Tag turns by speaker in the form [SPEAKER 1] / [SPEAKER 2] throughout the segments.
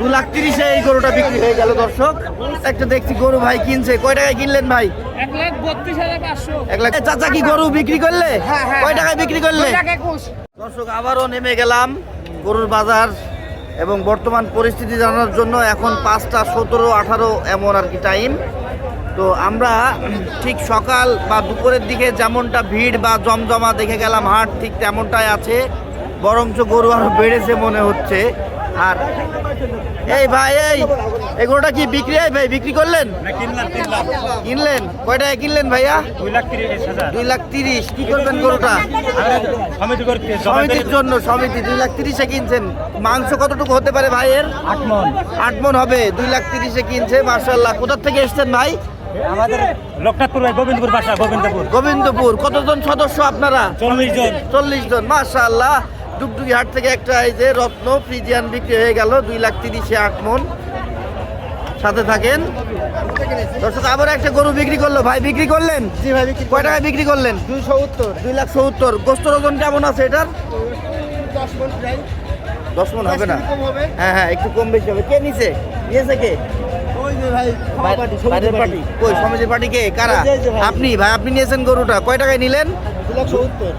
[SPEAKER 1] দু লাখ তিরিশে এই গরুটা বিক্রি হয়ে গেল দর্শক। একটা দেখছি গরু ভাই কিনছে। কয় টাকায় কিনলেন ভাই?
[SPEAKER 2] এক লাখ
[SPEAKER 1] চাচা কি গরু বিক্রি করলে?
[SPEAKER 2] হ্যাঁ, হ্যাঁ,
[SPEAKER 1] কয়
[SPEAKER 2] হ্যাঁ।
[SPEAKER 1] টাকায় বিক্রি করলে? দর্শক আবারও নেমে গেলাম গরুর বাজার এবং বর্তমান পরিস্থিতি জানার জন্য এখন পাঁচটা সতেরো আঠারো এমন আর কি টাইম তো আমরা ঠিক সকাল বা দুপুরের দিকে যেমনটা ভিড় বা জমজমা দেখে গেলাম হাট ঠিক তেমনটাই আছে বরঞ্চ গরু আরও বেড়েছে মনে হচ্ছে। আর এই ভাই এই গরুটা কি বিক্রি? হয় ভাই বিক্রি করলেন? কিনলেন? কয়টায় কিনলেন ভাইয়া? দুই লাখ তিরিশ কি করবেন গরুটা? সমিতির জন্য সমিতি। দুই লাখ তিরিশে কিনছেন। মাংস কতটুকু হতে পারে ভাইয়ের?
[SPEAKER 3] আট মন।
[SPEAKER 1] আট মন হবে। দুই লাখ তিরিশে কিনছে মার্শাল্লাহ কোথার থেকে এসছেন ভাই?
[SPEAKER 3] আমাদের লোকনাথপুর গোবিন্দপুর বাসা গোবিন্দপুর।
[SPEAKER 1] গোবিন্দপুর। কতজন সদস্য আপনারা?
[SPEAKER 3] চল্লিশ জন।
[SPEAKER 1] চল্লিশ জন মার্শাল্লাহ ডুগডুগি হাট থেকে একটা এই যে রত্ন ফ্রিজিয়ান বিক্রি হয়ে গেল দুই লাখ তিরিশে আট মন। সাথে থাকেন। দর্শক আবার একটা গরু বিক্রি করল। ভাই বিক্রি করলেন?
[SPEAKER 3] জি ভাই বিক্রি
[SPEAKER 1] কয় টাকায় বিক্রি করলেন?
[SPEAKER 3] দুইশো উত্তর
[SPEAKER 1] দুই লাখ সত্তর। গোস্তর ওজন কেমন আছে এটার?
[SPEAKER 3] দশ মন
[SPEAKER 1] হবে না? হ্যাঁ হ্যাঁ একটু কম বেশি হবে। কে নিছে? নিয়েছে কে? পার্টি। কই সমিতির পার্টি কে? কারা। আপনি ভাই আপনি নিয়েছেন গরুটা। কয় টাকায় নিলেন?
[SPEAKER 3] দু লাখ উত্তর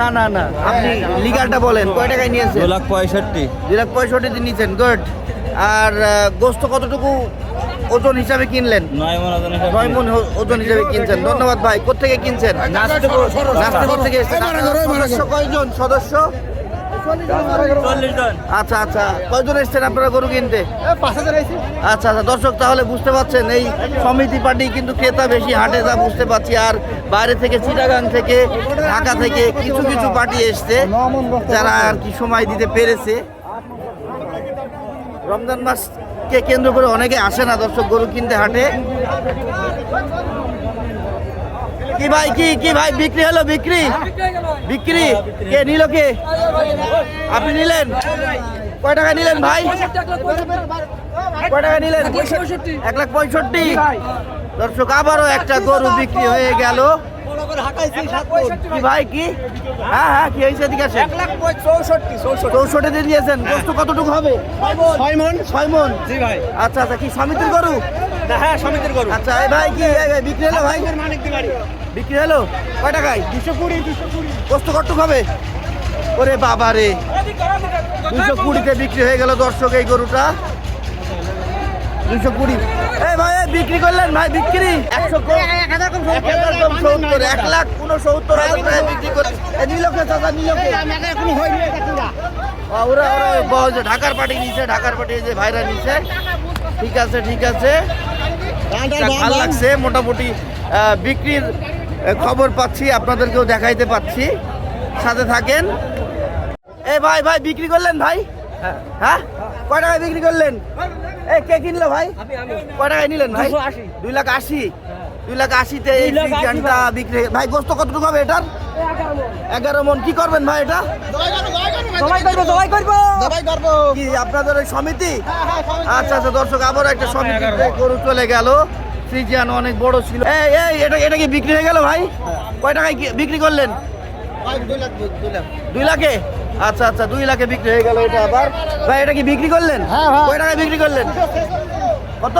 [SPEAKER 1] না না না। আপনি লিগালটা বলেন। কয় টাকায় নিয়েছেন?
[SPEAKER 4] দু লাখ পঁয়ষট্টি।
[SPEAKER 1] দু লাখ পঁয়ষট্টি নিয়েছেন গুড আর গোস্ত কতটুকু ওজন হিসাবে কিনলেন?
[SPEAKER 4] নয় মন ওজন হিসাবে
[SPEAKER 1] কিনছেন। ধন্যবাদ ভাই। কোথেকে কিনছেন?
[SPEAKER 4] নাস্তিপুর।
[SPEAKER 1] থেকে সদস্য কয়জন? সদস্য? আচ্ছা আচ্ছা। কয়জন এসেছেন আপনারা গরু কিনতে? আচ্ছা আচ্ছা। দর্শক তাহলে বুঝতে পারছেন এই সমিতি পার্টি কিন্তু ক্রেতা বেশি হাটে যা বুঝতে পারছি। আর বাইরে থেকে চিটাগাং থেকে ঢাকা থেকে কিছু কিছু পার্টি এসছে যারা আর কি সময় দিতে পেরেছে। রমজান মাসকে কেন্দ্র করে অনেকে আসে না দর্শক গরু কিনতে হাটে। কি ভাই কি কি ভাই বিক্রি হলো বিক্রি? বিক্রি? কে নিল কে? আপনি নিলেন? কয় টাকা নিলেন ভাই? কয় টাকা নিলেন? এক লাখ পঁয়ষট্টি। দর্শক আবারও একটা গরু বিক্রি হয়ে গেল। কি ভাই কি? হ্যাঁ হ্যাঁ কি হয়েছে এদিকে আসেন? দিয়েছেন। কতটুকু হবে?
[SPEAKER 3] ছয় মন।
[SPEAKER 1] ছয় মন?
[SPEAKER 3] জি ভাই।
[SPEAKER 1] আচ্ছা আচ্ছা কি সমিতির গরু?
[SPEAKER 3] হ্যাঁ সমিতির গরু।
[SPEAKER 1] আচ্ছা এই ভাই কি বিক্রি হলো ভাই?
[SPEAKER 3] মানিক দিবাড়ি
[SPEAKER 1] বিক্রি হলো? কয় টাকায়?
[SPEAKER 3] দুশো কুড়ি দুশো কুড়ি।
[SPEAKER 1] হবে ওরে বাবা রে। দুশো কুড়িতে বিক্রি হয়ে গেল দর্শক এই গরুটা। দুশো কুড়ি। এই ভাই বিক্রি করলেন ভাই বিক্রি। একশো এক হাজার কম সত্তর। এক লাখ উনসত্তর হাজার টাকায় বিক্রি নিলকে চাচা নিলকে ওরা ঢাকার পার্টি নিছে ঢাকার পার্টি যে ভাইরা নিছে। ঠিক আছে ঠিক আছে। ভালো লাগছে মোটামুটি বিক্রির খবর পাচ্ছি আপনাদেরকেও দেখাইতে পাচ্ছি। সাথে থাকেন। এ ভাই ভাই বিক্রি করলেন ভাই? হ্যাঁ। কয় টাকায় বিক্রি করলেন? এ কে কিনলো ভাই? কয় টাকায় নিলেন ভাই? দুই লাখ আশি। দুই লাখ আশিতে এই বিক্রি ভাই গোস্ত কতটুকু হবে এটার? এগারো মন। কি করবেন ভাই এটা? কি আপনাদের ওই সমিতি? আচ্ছা আচ্ছা দর্শক আবার একটা সমিতি গরু চলে গেল। ফ্রিজিয়ান অনেক বড় ছিল। এই এই এটা এটা কি বিক্রি হয়ে গেল ভাই? কয় টাকায় বিক্রি করলেন?
[SPEAKER 3] দুই লাখ
[SPEAKER 1] আচ্ছা আচ্ছা দুই লাখে বিক্রি হয়ে গেল এটা আবার। ভাই এটা কি বিক্রি করলেন?
[SPEAKER 3] হ্যাঁ, হ্যাঁ।
[SPEAKER 1] কয় টাকায় বিক্রি করলেন? কত?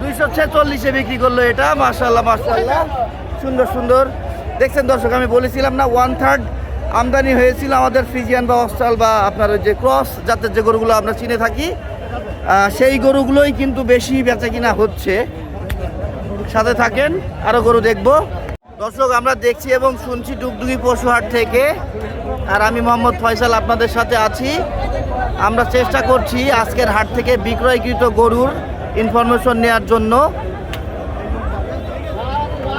[SPEAKER 1] দুইশো ছেচল্লিশে বিক্রি করল এটা মার্শাল্লাহ মার্শাল্লাহ সুন্দর সুন্দর। দেখছেন দর্শক, আমি বলেছিলাম না ওয়ান থার্ড আমদানি হয়েছিল আমাদের ফ্রিজিয়ান বা অস্ট্রাল বা আপনার ওই যে ক্রস জাতের যে গরুগুলো আমরা চিনে থাকি। সেই গরুগুলোই কিন্তু বেশি বেচা কিনা হচ্ছে। সাথে থাকেন আরও গরু দেখব। দর্শক, আমরা দেখছি এবং শুনছি ডুগডুগি পশুহাট থেকে। আর আমি মোহাম্মদ ফয়সাল আপনাদের সাথে আছি। আমরা চেষ্টা করছি আজকের হাট থেকে বিক্রয়কৃত গরুর ইনফরমেশন নেওয়ার জন্য।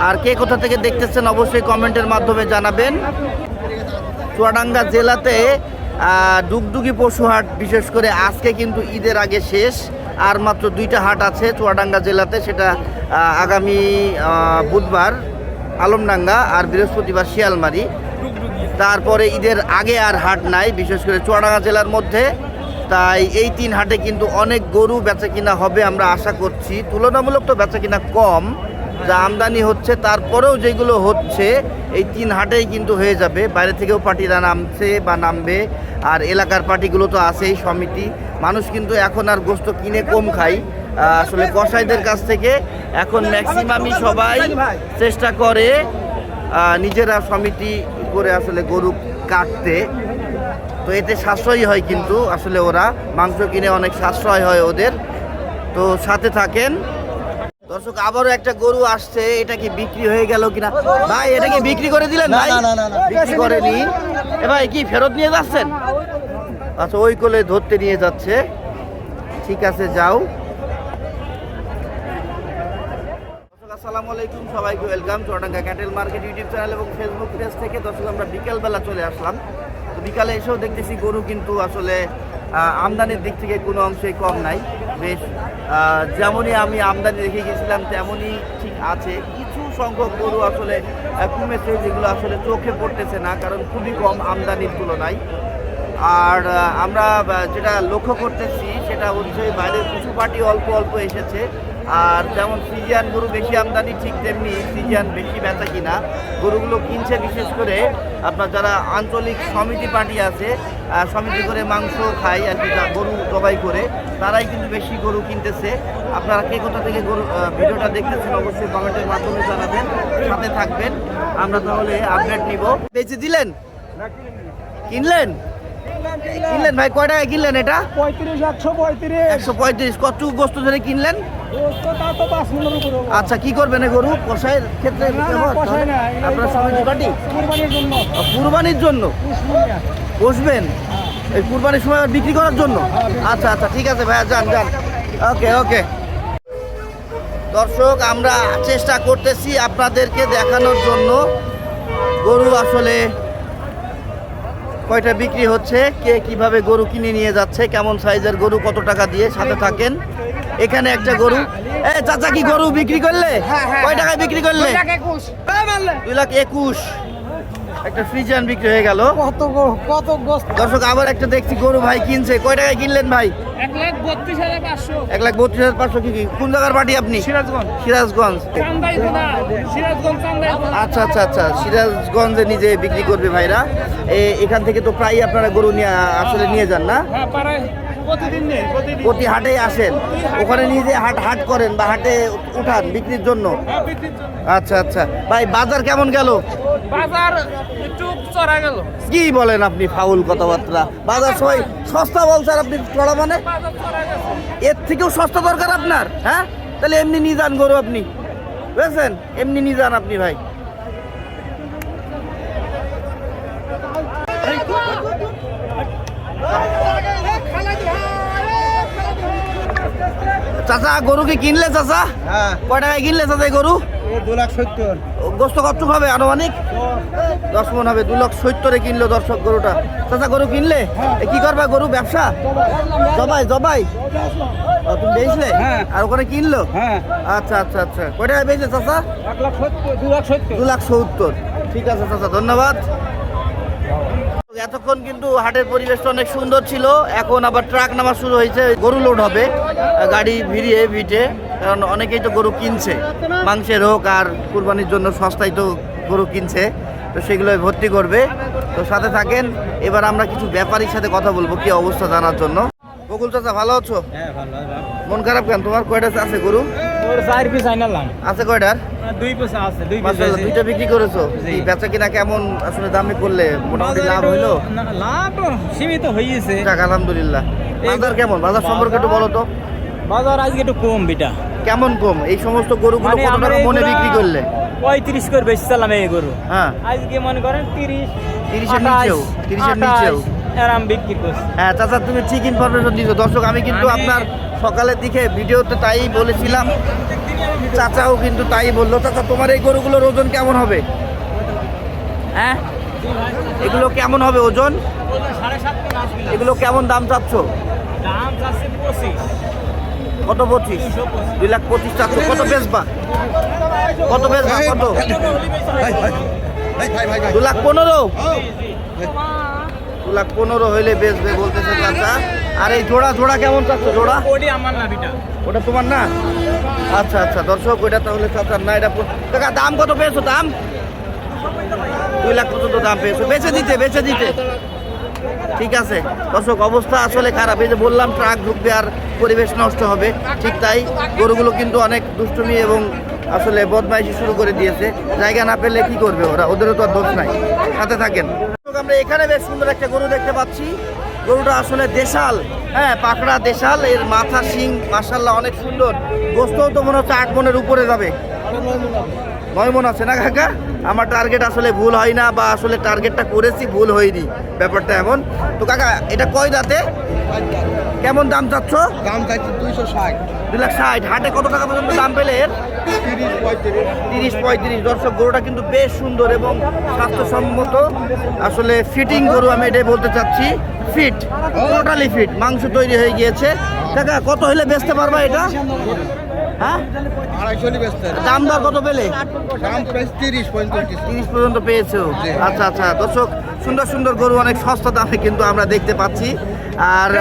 [SPEAKER 1] আর কে কোথা থেকে দেখতেছেন অবশ্যই কমেন্টের মাধ্যমে জানাবেন। চুয়াডাঙ্গা জেলাতে ডুগডুগি পশু হাট বিশেষ করে আজকে কিন্তু ঈদের আগে শেষ। আর মাত্র দুইটা হাট আছে চুয়াডাঙ্গা জেলাতে, সেটা আগামী বুধবার আলমডাঙ্গা আর বৃহস্পতিবার শিয়ালমারি। তারপরে ঈদের আগে আর হাট নাই, বিশেষ করে চুয়াডাঙ্গা জেলার মধ্যে। তাই এই তিন হাটে কিন্তু অনেক গরু বেচা কিনা হবে আমরা আশা করছি। তুলনামূলক তো বেচা কিনা কম। যা আমদানি হচ্ছে, তারপরেও যেগুলো হচ্ছে, এই তিন হাটেই কিন্তু হয়ে যাবে। বাইরে থেকেও পার্টিরা নামছে বা নামবে, আর এলাকার পার্টিগুলো তো আছেই, সমিতি। মানুষ কিন্তু এখন আর গোস্ত কিনে কম খায়। আসলে কসাইদের কাছ থেকে এখন ম্যাক্সিমামই সবাই চেষ্টা করে নিজেরা সমিতি করে আসলে গরু কাটতে। তো এতে সাশ্রয়ী হয় কিন্তু আসলে ওরা। মাংস কিনে অনেক সাশ্রয় হয় ওদের। তো সাথে থাকেন দর্শক আবারও একটা গরু আসছে। এটা কি বিক্রি হয়ে গেল কিনা? ভাই এটা কি বিক্রি করে দিলেন ভাই?
[SPEAKER 3] না, না, না, না।
[SPEAKER 1] বিক্রি করেনি। এ ভাই কি ফেরত নিয়ে যাচ্ছেন? আচ্ছা ওই কোলে ধরতে নিয়ে যাচ্ছে। ঠিক আছে যাও। আসসালামু আলাইকুম সবাইকে welcome. Chuadanga cattle market YouTube channel এবং ফেসবুক পেজ থেকে দর্শক আমরা বিকেলবেলা চলে আসলাম। তো বিকালে এসেও দেখতেছি গরু কিন্তু আসলে আমদানির দিক থেকে কোনো অংশেই কম নাই। বেশ যেমনই আমি আমদানি রেখে গেছিলাম, তেমনই ঠিক আছে। কিছু সংখ্যক গরু আসলে কমেছে যেগুলো আসলে চোখে পড়তেছে না, কারণ খুবই কম আমদানির তুলনায়। আর আমরা যেটা লক্ষ্য করতেছি, সেটা হচ্ছে বাইরের কিছু পার্টি অল্প অল্প এসেছে। আর যেমন ফ্রিজিয়ান গরু বেশি আমদানি ঠিক তেমনি ফ্রিজিয়ান বেশি বেচা কিনা। গরুগুলো কিনছে বিশেষ করে আপনার যারা আঞ্চলিক সমিতি পার্টি আছে সমিতি করে মাংস খায় আর কি গরু জবাই করে তারাই কিন্তু বেশি গরু কিনতেছে। আপনারা কে কোথা থেকে গরু ভিডিওটা দেখতেছেন অবশ্যই কমেন্টের মাধ্যমে জানাবেন সাথে থাকবেন। আমরা তাহলে আপডেট নিব। বেঁচে দিলেন? কিনলেন? কিনলেন ভাই কয় টাকায় কিনলেন এটা?
[SPEAKER 3] পঁয়ত্রিশ একশো পঁয়ত্রিশ।
[SPEAKER 1] একশো পঁয়ত্রিশ। কত বস্তু ধরে কিনলেন? আচ্ছা কি করবেন গরু? কষাইয়ের ক্ষেত্রে আপনার
[SPEAKER 3] কুরবানির জন্য।
[SPEAKER 1] বসবেন? এই কুরবানির সময় বিক্রি করার জন্য? আচ্ছা আচ্ছা ঠিক আছে ভাইয়া যান যান। ওকে ওকে। দর্শক আমরা চেষ্টা করতেছি আপনাদেরকে দেখানোর জন্য। গরু আসলে কয়টা বিক্রি হচ্ছে? কে কীভাবে গরু কিনে নিয়ে যাচ্ছে? কেমন সাইজের গরু? কত টাকা দিয়ে সাথে থাকেন? এখানে একটা গরু। এ চাচা কি গরু বিক্রি করলে? কয় টাকায় বিক্রি করলে? দুই লাখ একুশ। একটা ফ্রিজান বিক্রি হয়ে গেল।
[SPEAKER 3] কত কত
[SPEAKER 1] দর্শক আবার একটা দেখছি গরু ভাই কিনছে। কয় টাকায় কিনলেন ভাই?
[SPEAKER 2] এক লাখ বত্রিশ হাজার পাঁচশো।
[SPEAKER 1] এক লাখ বত্রিশ হাজার পাঁচশো কি কি? কোন জায়গার পার্টি আপনি?
[SPEAKER 2] সিরাজগঞ্জ।
[SPEAKER 1] সিরাজগঞ্জ।
[SPEAKER 2] চান্দাই না সিরাজগঞ্জ চান্দাই
[SPEAKER 1] আচ্ছা আচ্ছা আচ্ছা সিরাজগঞ্জে নিজে বিক্রি করবে ভাইরা। এ- এখান থেকে তো প্রায় আপনারা গরু নিয়ে আসলে নিয়ে যান না? প্রতি হাটে আসেন। ওখানে নিজে হাট হাট করেন বা হাটে উঠান বিক্রির জন্য।
[SPEAKER 2] হ্যাঁ
[SPEAKER 1] আচ্ছা আচ্ছা। ভাই বাজার কেমন গেল?
[SPEAKER 2] বাজার একটু চড়া গেল।
[SPEAKER 1] কি বলেন আপনি ফাউল কথাবার্তা? বাজার সবাই সস্তা বলছেন আপনি চড়া মানে? এর থেকেও সস্তা দরকার আপনার হ্যাঁ? তাহলে এমনি নিয়ে যান গরু আপনি। বুঝেছেন? এমনি নিয়ে যান আপনি ভাই। চাচা গরু কি কিনলে চাচা?
[SPEAKER 3] হ্যাঁ।
[SPEAKER 1] কয় টাকায় কিনলে চাচা গরু?
[SPEAKER 3] দু লাখ সত্তর।
[SPEAKER 1] গোস্ত কত হবে আনুমানিক? দশ মন হবে দু লক্ষ সত্তরে কিনলো দর্শক গরুটা। চাচা গরু কিনলে? এ কি করবা গরু ব্যবসা? জবাই জবাই? তুমি বেচলে?
[SPEAKER 3] হ্যাঁ।
[SPEAKER 1] আর ওখানে কিনলো?
[SPEAKER 3] হ্যাঁ।
[SPEAKER 1] আচ্ছা আচ্ছা আচ্ছা। কয় টাকায় চাচা?
[SPEAKER 3] লাখ লাখ
[SPEAKER 1] দু লাখ সত্তর। ঠিক আছে চাচা ধন্যবাদ। এতক্ষণ কিন্তু হাটের পরিবেশটা অনেক সুন্দর ছিল। এখন আবার ট্রাক নামা শুরু হয়েছে গরু লোড হবে গাড়ি ভিড়িয়ে ভিটে কারণ অনেকেই তো গরু কিনছে। মাংসের হোক আর কুরবানির জন্য সস্তায় তো গরু কিনছে তো সেগুলো ভর্তি করবে। তো সাথে থাকেন এবার আমরা কিছু ব্যাপারীর সাথে কথা বলব কি অবস্থা জানার জন্য। বকুল চাচা ভালো আছো?
[SPEAKER 3] হ্যাঁ
[SPEAKER 1] মন খারাপ কেন? তোমার কয়টা আছে গরু?
[SPEAKER 3] ওর চার পিস আইনালাম।
[SPEAKER 1] আছে কয়টার?
[SPEAKER 3] দুই পিস আছে দুই
[SPEAKER 1] মাশাআল্লাহ দুইটা বিক্রি করেছ? এই বেচা কিনা কেমন আসলে দামে করলে? মোটামুটি লাভ হইল?
[SPEAKER 3] লাভ সীমিত হয়েছে
[SPEAKER 1] যাক আলহামদুলিল্লাহ। বাজার কেমন? বাজার সম্পর্কে একটু বলো তো।
[SPEAKER 3] বাজার আজকে একটু কম বিটা।
[SPEAKER 1] কেমন কম? এই সমস্ত গরুগুলো কত টাকা মনে বিক্রি করলে?
[SPEAKER 3] পঁয়ত্রিশ করে বেশি চালাম এই গরু।
[SPEAKER 1] হ্যাঁ।
[SPEAKER 3] আজকে মনে করেন তিরিশ
[SPEAKER 1] তিরিশের নিচেও তিরিশের নিচেও।
[SPEAKER 3] বিক্রি করছি।
[SPEAKER 1] হ্যাঁ চাচা তুমি ঠিক ইনফরমেশন দিছো। দর্শক আমি কিন্তু আপনার সকালের দিকে ভিডিওতে তাই বলেছিলাম। চাচাও কিন্তু তাই বলল, চাচা, তোমার এই গরুগুলোর ওজন কেমন হবে? হ্যাঁ? এগুলো কেমন হবে ওজন? এগুলো কেমন দাম চাচ্ছ? কত পঁচিশ? দুই লাখ পঁচিশ চাচ্ছ, কত বেচবা? কত বেচবা, কত? দু লাখ পনেরো? দু লাখ পনেরো হইলে বেচবে বলতেছে চাচা। আর এই জোড়া জোড়া কেমন চাচ্ছ জোড়া?
[SPEAKER 3] ওটি আমার না বিটা
[SPEAKER 1] ওটা তোমার না? আচ্ছা আচ্ছা দর্শক ওইটা তাহলে চাচার না এটা কাকা দাম কত পেয়েছ? দাম? দুই লাখ পর্যন্ত দাম পেয়েছ। বেচে দিতে বেচে দিতে। ঠিক আছে। দর্শক অবস্থা আসলে খারাপ। এই যে বললাম ট্রাক ঢুকবে আর পরিবেশ নষ্ট হবে। ঠিক তাই গরুগুলো কিন্তু অনেক দুষ্টুমি এবং আসলে বদমাইশি শুরু করে দিয়েছে। জায়গা না পেলে কি করবে ওরা? ওদেরও তো আর দোষ নাই। সাথে থাকেন। আমরা এখানে বেশ সুন্দর একটা গরু দেখতে পাচ্ছি। গরুটা আসলে দেশাল। হ্যাঁ পাকড়া দেশাল, এর মাথা শিং মাসাল্লাহ অনেক সুন্দর। গোস্তও তো মনে হচ্ছে আট মনের উপরে যাবে। নয় মন আছে না কাকা? আমার টার্গেট আসলে ভুল হয় না বা আসলে টার্গেটটা করেছি ভুল হয়নি। ব্যাপারটা এমন। তো কাকা এটা কয় দাঁতে? কেমন দাম চাচ্ছ?
[SPEAKER 5] দাম চাইছে দুইশো ষাট।
[SPEAKER 1] দুই লাখ ষাট। হাটে কত টাকা পর্যন্ত দাম পেলে এর?
[SPEAKER 5] তিরিশ পঁয়ত্রিশ।
[SPEAKER 1] তিরিশ পঁয়ত্রিশ। দর্শক গরুটা কিন্তু বেশ সুন্দর এবং স্বাস্থ্যসম্মত। আসলে ফিটিং গরু আমি এটাই বলতে চাচ্ছি। ফিট টোটালি ফিট মাংস তৈরি হয়ে গিয়েছে। কাকা কত হলে বেচতে পারবা এটা? দাম দর কত পেলে?
[SPEAKER 5] দাম তিরিশ
[SPEAKER 1] পর্যন্ত পেয়েছ? আচ্ছা আচ্ছা। দর্শক সুন্দর সুন্দর গরু অনেক সস্তা দামে কিন্তু আমরা দেখতে পাচ্ছি। আর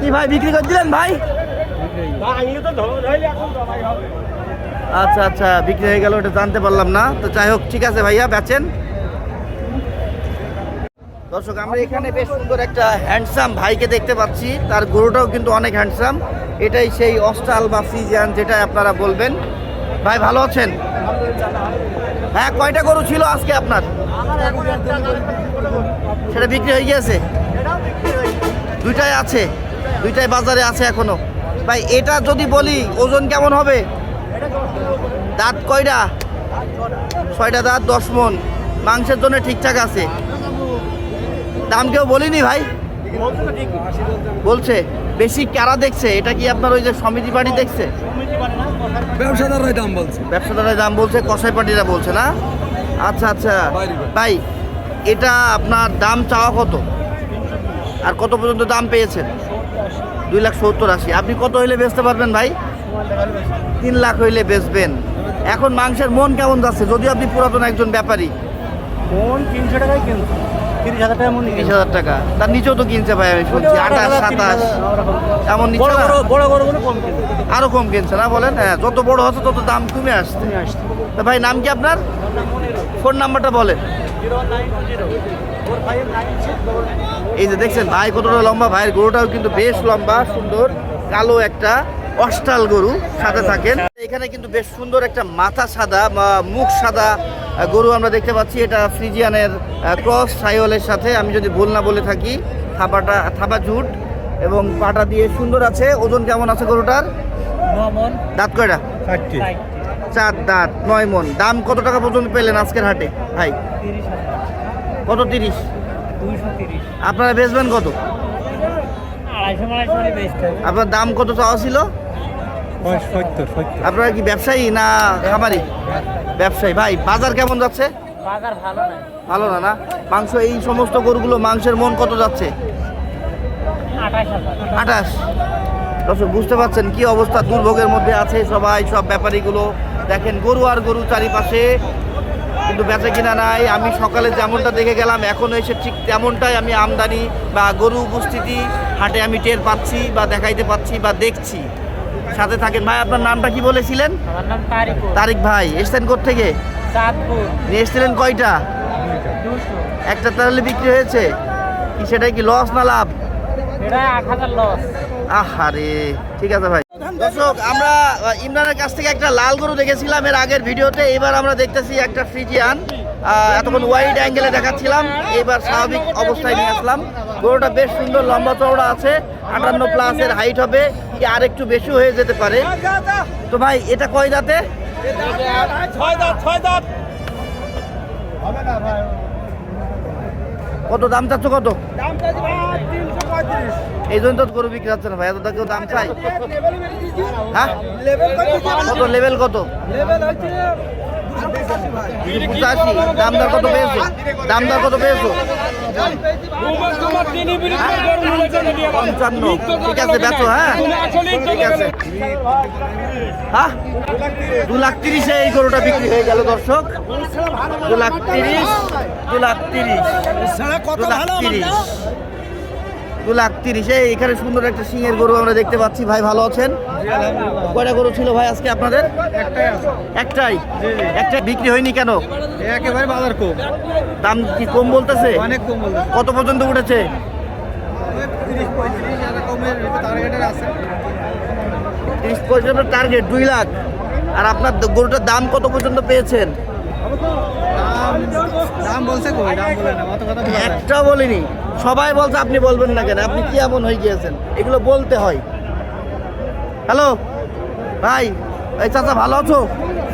[SPEAKER 1] কি ভাই বিক্রি করে দিলেন ভাই? আচ্ছা আচ্ছা বিক্রি হয়ে গেল ওটা জানতে পারলাম না। তো যাই হোক ঠিক আছে ভাইয়া বেচেন। দর্শক আমরা এখানে বেশ সুন্দর একটা হ্যান্ডসাম ভাইকে দেখতে পাচ্ছি। তার গরুটাও কিন্তু অনেক হ্যান্ডসাম এটাই সেই অস্টাল বা ফিজিয়ান যেটা আপনারা বলবেন। ভাই, ভালো আছেন? হ্যাঁ কয়টা গরু ছিল আজকে আপনার? সেটা বিক্রি হয়ে গিয়েছে? দুইটাই আছে। দুইটাই বাজারে আছে এখনও। ভাই, এটা যদি বলি, ওজন কেমন হবে? দাঁত কয়টা? ছয়টা দাঁত, দশ মন। মাংসের জন্য ঠিকঠাক আছে। দাম কেউ বলিনি ভাই? বলছে। বেশি কারা দেখছে? এটা কি আপনার ওই যে সমিতি পার্টি দেখছে?
[SPEAKER 5] ব্যবসাদাররাই দাম বলছে।
[SPEAKER 1] ব্যবসাদারের দাম বলছে কসাই পার্টিরা বলছে না? আচ্ছা আচ্ছা। ভাই এটা আপনার দাম চাওয়া কত? আর কত পর্যন্ত দাম পেয়েছেন? দুই লাখ সত্তর আশি। আপনি কত হইলে বেচতে পারবেন ভাই? তিন লাখ হইলে বেচবেন। এখন মাংসের মন কেমন যাচ্ছে? যদিও আপনি পুরাতন একজন ব্যাপারী।
[SPEAKER 3] কোন তিনশো টাকায় কিনছে। তিরিশ হাজার টাকা মন
[SPEAKER 1] তিরিশ হাজার টাকা। তার নিচেও তো কিনছে ভাই আমি শুনছি আঠাশ সাতাশ। এমন নিচে
[SPEAKER 3] বড় বড় বড় কম
[SPEAKER 1] আরও কম কিনছে না বলেন? হ্যাঁ যত বড় হচ্ছে তত দাম কমে আসছে। তা ভাই নাম কি আপনার? ফোন নাম্বারটা বলেন। এই যে দেখছেন ভাই কতটা লম্বা ভাইয়ের গরুটাও কিন্তু বেশ লম্বা সুন্দর কালো একটা অষ্টাল গরু সাথে থাকেন। এখানে কিন্তু বেশ সুন্দর একটা মাথা সাদা বা মুখ সাদা গরু আমরা দেখতে পাচ্ছি। এটা ফ্রিজিয়ানের ক্রস সাইওয়ালের সাথে আমি যদি ভুল না বলে থাকি থাপাটা থাপা ঝুট এবং পাটা দিয়ে সুন্দর আছে। ওজন কেমন আছে গরুটার? দাঁত কয়টা? চার দাঁত নয় মন। দাম কত টাকা পর্যন্ত পেলেন আজকের হাটে? ভাই। কত তিরিশ? আপনারা বেচবেন কত? আপনার দাম কত চাওয়া ছিল? আপনারা কি ব্যবসায়ী না খামারি? ব্যবসায়ী। ভাই বাজার কেমন যাচ্ছে?
[SPEAKER 3] বাজার ভালো না।
[SPEAKER 1] ভালো না না? মাংস এই সমস্ত গরুগুলো মাংসের মন কত যাচ্ছে?
[SPEAKER 3] আঠাশ
[SPEAKER 1] আঠাশ? দর্শক বুঝতে পারছেন কি অবস্থা? দুর্ভোগের মধ্যে আছে সবাই সব ব্যাপারীগুলো। দেখেন গরু আর গরু চারিপাশে কিন্তু বেচা কিনা নাই। আমি সকালে যেমনটা দেখে গেলাম এখন এসে ঠিক তেমনটাই আমি আমদানি বা গরু উপস্থিতি হাটে আমি টের পাচ্ছি বা দেখাইতে পাচ্ছি বা দেখছি। সাথে থাকেন। ভাই আপনার নামটা কি বলেছিলেন?
[SPEAKER 3] আমার নাম তারিকুল।
[SPEAKER 1] তারিক ভাই এসছেন থেকে
[SPEAKER 3] চাঁদপুর।
[SPEAKER 1] নিয়ে এসছিলেন কয়টা? একটা তাহলে বিক্রি হয়েছে? কি সেটাই কি লস না লাভ?
[SPEAKER 3] এটা হাজার লস
[SPEAKER 1] আহারে ঠিক আছে ভাই। দর্শক আমরা ইমরানের কাছ থেকে একটা লাল গরু দেখেছিলাম এর আগের ভিডিওতে। এবার আমরা দেখতেছি একটা ফ্রিজিয়ান। এতক্ষণ ওয়াইড অ্যাঙ্গেলে দেখাচ্ছিলাম। এবার স্বাভাবিক অবস্থায় নিয়ে আসলাম। গরুটা বেশ সুন্দর লম্বা চওড়া আছে। আটান্ন প্লাসের হাইট হবে। কি আর একটু বেশি হয়ে যেতে পারে। তো ভাই, এটা কয় দাঁতে? কত দাম চাচ্ছ কত? এই জন্য তো গরু বিক্রি হচ্ছে না ভাই, এত কেউ দাম চাই। হ্যাঁ? কত? লেভেল কত? পঁচাশি দাম দর কত পেয়েছ? দাম দর কত পেয়েছ? পঞ্চান্ন। ঠিক আছে, বেচো হ্যাঁ? ঠিক আছে। হ্যাঁ? দু লাখ তিরিশে এই গরুটা বিক্রি হয়ে গেল, দর্শক। দু লাখ তিরিশ, দু লাখ তিরিশ, দু লাখ তিরিশ। দু লাখ তিরিশে এখানে সুন্দর একটা সিংহের গরু আমরা দেখতে পাচ্ছি। ভাই ভালো আছেন? কয়টা গরু ছিল ভাই আজকে আপনাদের? একটাই। একটা বিক্রি হয়নি কেন?
[SPEAKER 5] একেবারে বাজার কম।
[SPEAKER 1] দাম কি কম বলতেছে?
[SPEAKER 5] অনেক কম
[SPEAKER 1] কত পর্যন্ত উঠেছে?
[SPEAKER 5] তিরিশ
[SPEAKER 1] পর্যন্ত টার্গেট দুই লাখ। আর আপনার গরুটার দাম কত পর্যন্ত পেয়েছেন?
[SPEAKER 5] দাম দাম বলছে কই? দাম বলে না অত কথা বলা যায় না।
[SPEAKER 1] একটা বলিনি। সবাই বলছে আপনি বলবেন না কেন? আপনি কি এমন হয়ে গিয়েছেন? এগুলো বলতে হয়। হ্যালো? ভাই এই চাচা ভালো আছো?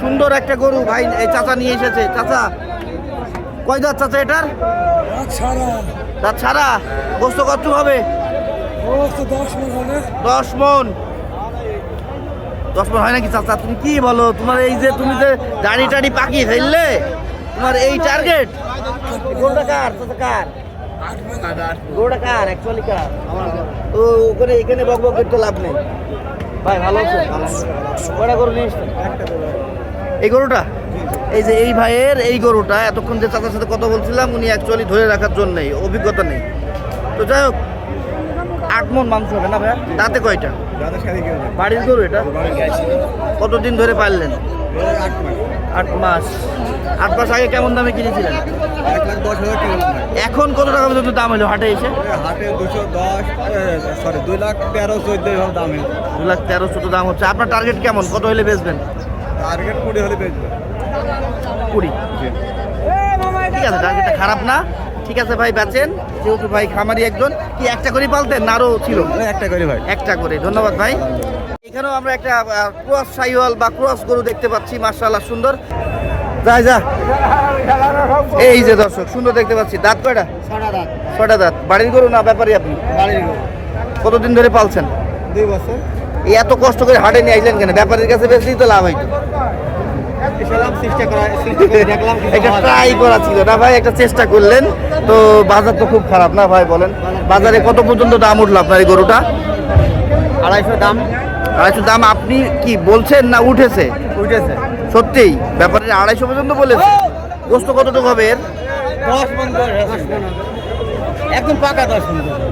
[SPEAKER 1] সুন্দর একটা গরু ভাই এই চাচা নিয়ে এসেছে। চাচা কয় দাঁত চাচা এটার? দাঁত ছাড়া। গোস্ত কত হবে। দশ মন। দশ মন হয় নাকি চাচা? তুমি কি বলো? তোমার এই যে তুমি যে দাড়ি টাড়ি পাকিয়ে ফেললে? তোমার এই টার্গেট গরুটা কার? চাচা কার? গরুটা কার? অ্যাকচুয়ালি কার ও, ওখানে, এখানে বক বক করতে লাভ নেই। ভাই, ভালো আছো? কয়টা গরু নিয়ে? এই গরুটা? এই যে এই ভাইয়ের এই গরুটা, এতক্ষণ যে চাচার সাথে কথা বলছিলাম, উনি অ্যাকচুয়ালি ধরে রাখার জন্য অভিজ্ঞতা নেই। তো যাই হোক মন মাংস হবে না ভাইয়া? দাঁতে কয়টা। বাড়ির গরু এটা? কতদিন ধরে পারলেন
[SPEAKER 5] আট মাস।
[SPEAKER 1] আট মাস। আগে কেমন দামে কিনেছিলেন। এখন কত টাকা পর্যন্ত দাম হলো হাটে এসে?
[SPEAKER 5] হাটে দুশো দশ সরি দুই লাখ তেরো চোদ্দ দাম
[SPEAKER 1] দু লাখ তেরো চোদ্দ দাম হচ্ছে। আপনার টার্গেট কেমন? কত হলে বেচবেন?
[SPEAKER 5] টার্গেট কুড়ি হলে বেচবে
[SPEAKER 1] কুড়ি। ঠিক আছে টার্গেটটা খারাপ না। ঠিক আছে ভাই বেচেন। যেহেতু ভাই খামারি একজন কি একটা করে পালতেন না আরও ছিল?
[SPEAKER 5] একটা করি ভাই।
[SPEAKER 1] একটা করে। ধন্যবাদ ভাই। এখানেও আমরা একটা ক্রস সাইওয়াল বা ক্রস গরু দেখতে পাচ্ছি মার্শাল্লাহ সুন্দর। যাই যা। এই যে দর্শক সুন্দর দেখতে পাচ্ছি। দাঁত কয়টা? ছটা দাঁত। বাড়ির গরু না ব্যাপারই আপনি? বাড়ির গরু। কতদিন ধরে পালছেন?
[SPEAKER 5] দুই বছর।
[SPEAKER 1] এত কষ্ট করে হাটে নিয়ে আইলেন কেন? ব্যাপারীর কাছে বেশি তো লাভ হইতো
[SPEAKER 5] এসেলাম চেষ্টা করা চেষ্টা করে দেখলাম কিছু
[SPEAKER 1] একটা ট্রাই করা ছিল না ভাই একটা চেষ্টা করলেন তো বাজার তো খুব খারাপ না ভাই বলেন? বাজারে কত পর্যন্ত দাম উঠল আপনার এই গরুটা?
[SPEAKER 5] আড়াইশো দাম।
[SPEAKER 1] আড়াইশো দাম আপনি কি বলছেন না উঠেছে?
[SPEAKER 5] উঠেছে।
[SPEAKER 1] সত্যিই ব্যাপারে আড়াইশো পর্যন্ত বলেছে। গোস্ত কতটুকু হবে এর?
[SPEAKER 5] একদম পাকা দশ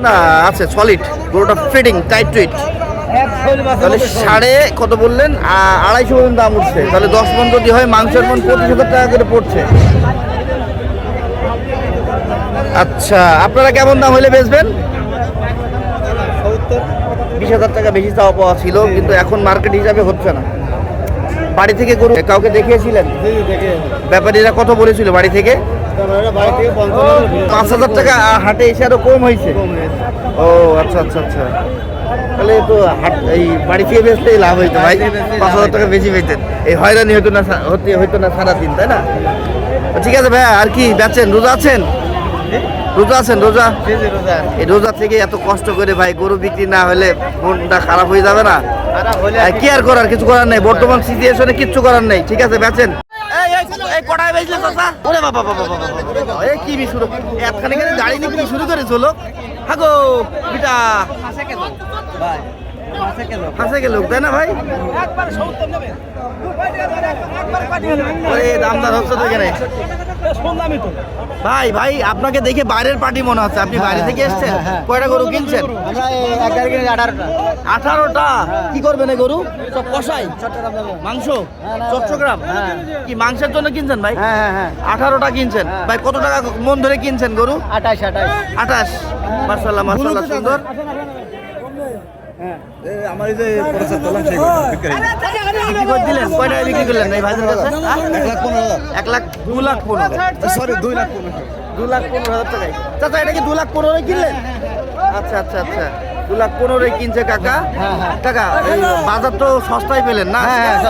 [SPEAKER 1] না আছে সলিড গরুটা ফিটিং টাইট টুইট তাহলে সাড়ে কত বললেন? আড়াইশো পর্যন্ত দাম উঠছে। তাহলে দশ মন যদি হয় মাংসের মন পঁচিশ হাজার টাকা করে পড়ছে। আচ্ছা আপনারা কেমন দাম হলে বেচবেন? বিশ হাজার টাকা বেশি চাওয়া পাওয়া ছিল কিন্তু এখন মার্কেট হিসাবে হচ্ছে না। বাড়ি থেকে গরু কাউকে দেখিয়েছিলেন?
[SPEAKER 5] দেখে।
[SPEAKER 1] ব্যাপারীরা কত বলেছিল বাড়ি থেকে? পাঁচ হাজার টাকা হাটে এসে আরও কম হয়েছে। ও আচ্ছা আচ্ছা আচ্ছা। তাহলে তো হাট এই বাড়ি থেকে বেচলেই লাভ হইতো ভাই। পাঁচ হাজার টাকা বেশি পেতেন। এই হয়রানি হতো না হতে হইতো না সারাদিন তাই না? ঠিক আছে ভাইয়া আর কি বেচেন রোজা আছেন? রোজা আছেন রোজা? এই রোজা থেকে এত কষ্ট করে ভাই গরু বিক্রি না হলে মনটা খারাপ হয়ে যাবে না? কি আর করার? কিছু করার নেই। বর্তমান সিচুয়েশনে কিচ্ছু করার নেই। ঠিক আছে বেচেন। এই কটায় বেচলে চাচা। ওরে বাবা বাবা বাবা বাবা কি বি শুরু এতখানি কেন গাড়ি নিয়ে কি শুরু করে চলো হাগো বিটা। ফাঁসে গেল তাই না ভাই? দামদার হচ্ছে তো এখানে। ভাই ভাই আপনাকে দেখে বাইরের পার্টি মনে হচ্ছে। আপনি বাইরে থেকে এসেছেন? কয়টা গরু কিনছেন?
[SPEAKER 5] আঠারোটা।
[SPEAKER 1] কি করবেন এই গরু? সব কষাই? মাংস? চট্টগ্রাম? কি মাংসের জন্য কিনছেন ভাই?
[SPEAKER 5] হ্যাঁ হ্যাঁ হ্যাঁ।
[SPEAKER 1] আঠারোটা কিনছেন। ভাই কত টাকা মন ধরে কিনছেন গরু?
[SPEAKER 5] আঠাশ আঠাশ।
[SPEAKER 1] আঠাশ। মার্শাল্লাহ মার্শাল্লাহ সুন্দর।
[SPEAKER 5] আমার এই যে পয়সা তোলাম সেই বিক্রি
[SPEAKER 1] বিক্রি করে দিলেন? কয় বিক্রি করলেন? এই ভাইদের কাছে? হ্যাঁ?
[SPEAKER 5] এক লাখ পনেরো
[SPEAKER 1] এক লাখ দু লাখ পনেরো
[SPEAKER 5] সরি দুই লাখ পনেরো
[SPEAKER 1] দু লাখ পনেরো হাজার টাকায়। চাচা এটা কি দু লাখ কিনলেন? আচ্ছা আচ্ছা আচ্ছা। দু লাখ পনেরোই কিনছে কাকা। কাকা এই বাজার তো সস্তায় পেলেন না?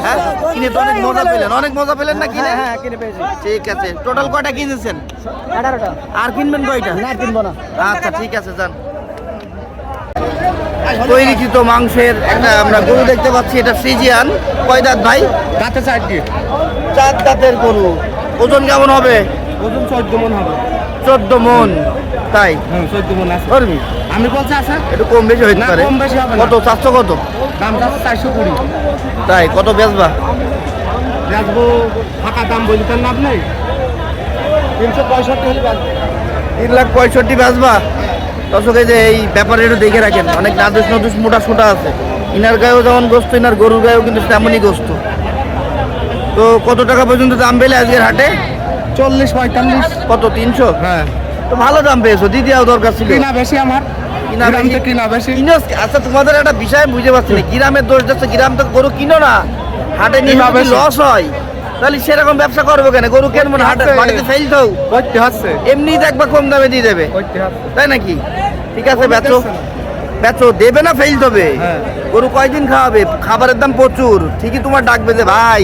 [SPEAKER 1] হ্যাঁ? কিনে তো অনেক মজা পেলেন। অনেক মজা পেলেন না কিনে?
[SPEAKER 5] হ্যাঁ কিনে পেয়েছি।
[SPEAKER 1] ঠিক আছে। টোটাল কয়টা কিনেছেন?
[SPEAKER 5] আঠারোটা
[SPEAKER 1] আর কিনবেন কয়টা?
[SPEAKER 5] না কিনবো না।
[SPEAKER 1] আচ্ছা ঠিক আছে যান। তৈরিকৃত মাংসের একটা আমরা গরু দেখতে পাচ্ছি এটা ফ্রিজিয়ান। কয় দাঁত ভাই?
[SPEAKER 5] দাঁতে চারটি
[SPEAKER 1] চার দাঁতের গরু। ওজন কেমন হবে?
[SPEAKER 5] ওজন চোদ্দ মন হবে।
[SPEAKER 1] চোদ্দ মন। তাই?
[SPEAKER 5] হ্যাঁ চোদ্দ মন আছে।
[SPEAKER 1] করবি
[SPEAKER 5] আমি বলছি আছে
[SPEAKER 1] একটু কম বেশি হইতে পারে।
[SPEAKER 5] কম বেশি হবে
[SPEAKER 1] কত? চারশো কত?
[SPEAKER 5] দাম যাচ্ছে চারশো কুড়ি।
[SPEAKER 1] তাই কত বেচবা?
[SPEAKER 5] বেচবো ফাঁকা দাম বলতেন না আপনি তিনশো পঁয়ষট্টি হলে
[SPEAKER 1] তিন লাখ পঁয়ষট্টি বেচবা? দর্শক এই যে এই ব্যাপারে একটু দেখে রাখেন অনেক নাদুস নদুস মোটা সোটা আছে। ইনার গায়েও যেমন গোস্ত ইনার গরুর গায়েও কিন্তু তেমনই গোস্ত। তো কত টাকা পর্যন্ত দাম পেলে আজকের হাটে?
[SPEAKER 5] চল্লিশ পঁয়তাল্লিশ।
[SPEAKER 1] কত তিনশো?
[SPEAKER 5] হ্যাঁ।
[SPEAKER 1] তো ভালো দাম পেয়েছ দিদিয়াও দরকার ছিল।
[SPEAKER 5] কিনা বেশি আমার।
[SPEAKER 1] কিনা বেশি? আচ্ছা তোমাদের একটা বিষয় বুঝে পাচ্ছি না। গ্রামের দোষ যাচ্ছে গ্রাম তো গরু কিনো না। হাটে নিয়ে লস হয় তাহলে সেরকম ব্যবসা করব কেন? গরু কেন মনে হাটে বাড়িতে ফেল
[SPEAKER 5] করতে হচ্ছে
[SPEAKER 1] এমনি দেখবা কম দামে দিয়ে দেবে। তাই নাকি? ঠিক আছে বেচো। বেচো দেবে না ফেল দেবে।
[SPEAKER 5] হ্যাঁ।
[SPEAKER 1] গরু কয়দিন খাওয়াবে? খাবারের দাম প্রচুর। ঠিকই তোমার ডাকবে যে ভাই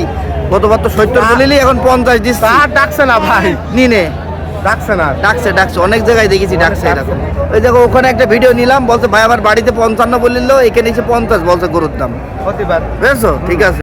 [SPEAKER 1] গতবার তো সত্তর বলিলি এখন পঞ্চাশ দিচ্ছি।
[SPEAKER 5] আর ডাকছে না ভাই।
[SPEAKER 1] নিনে
[SPEAKER 5] ডাকছে না।
[SPEAKER 1] ডাকছে ডাকছে। অনেক জায়গায় দেখেছি ডাকছে এরকম। ওই দেখো ওখানে একটা ভিডিও নিলাম বলছে ভাই আমার বাড়িতে পঞ্চান্ন বলিল এখানে এসে পঞ্চাশ। বলছে গরুর দাম। বুঝছ? ঠিক আছে।